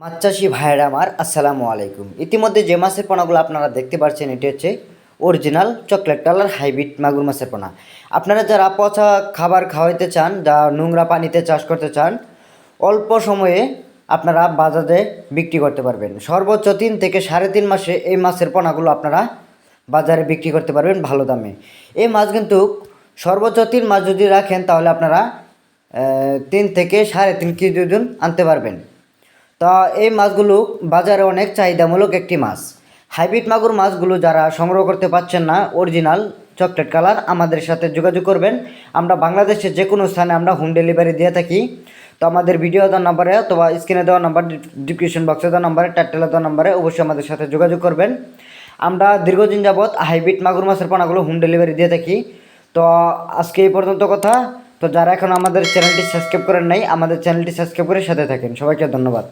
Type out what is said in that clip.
মাছ চাষি ভাইয়েরা আমার, আসসালামু আলাইকুম। ইতিমধ্যে যে মাছের পোনাগুলো আপনারা দেখতে পাচ্ছেন এটি হচ্ছে অরিজিনাল চকলেট কালার হাইব্রিড মাগুর মাছের পোনা। আপনারা যারা পচা খাবার খাওয়াইতে চান, যা নোংরা পানিতে চাষ করতে চান, অল্প সময়ে আপনারা বাজারে বিক্রি করতে পারবেন। সর্বোচ্চ তিন থেকে সাড়ে তিন মাসে এই মাছের পোনাগুলো আপনারা বাজারে বিক্রি করতে পারবেন ভালো দামে। এই মাছ কিন্তু সর্বোচ্চ তিন মাস যদি রাখেন, তাহলে আপনারা তিন থেকে সাড়ে তিন কেজি ওজন আনতে পারবেন। তা এই মাছগুলো বাজারে অনেক চাহিদামূলক একটি মাছ। হাইব্রিড মাগুর মাছগুলো যারা সংগ্রহ করতে পারছেন না, অরিজিনাল চকলেট কালার, আমাদের সাথে যোগাযোগ করবেন। আমরা বাংলাদেশের যে কোনো স্থানে আমরা হোম ডেলিভারি দিয়ে থাকি। তো আমাদের ভিডিও দেওয়ার নাম্বারে অথবা স্ক্রিনে দেওয়া নাম্বার, ডিসক্রিপশন বক্সে দেওয়া নাম্বারে, টাইটেলে দেওয়া নাম্বারে অবশ্যই আমাদের সাথে যোগাযোগ করবেন। আমরা দীর্ঘদিন যাবৎ হাইব্রিড মাগুর মাছের পোনাগুলো হোম ডেলিভারি দিয়ে থাকি। তো আজকে এই পর্যন্ত কথা। তো যারা এখন আমাদের চ্যানেলটি সাবস্ক্রাইব করেন নাই, আমাদের চ্যানেলটি সাবস্ক্রাইব করে সাথে থাকেন। সবাইকে ধন্যবাদ।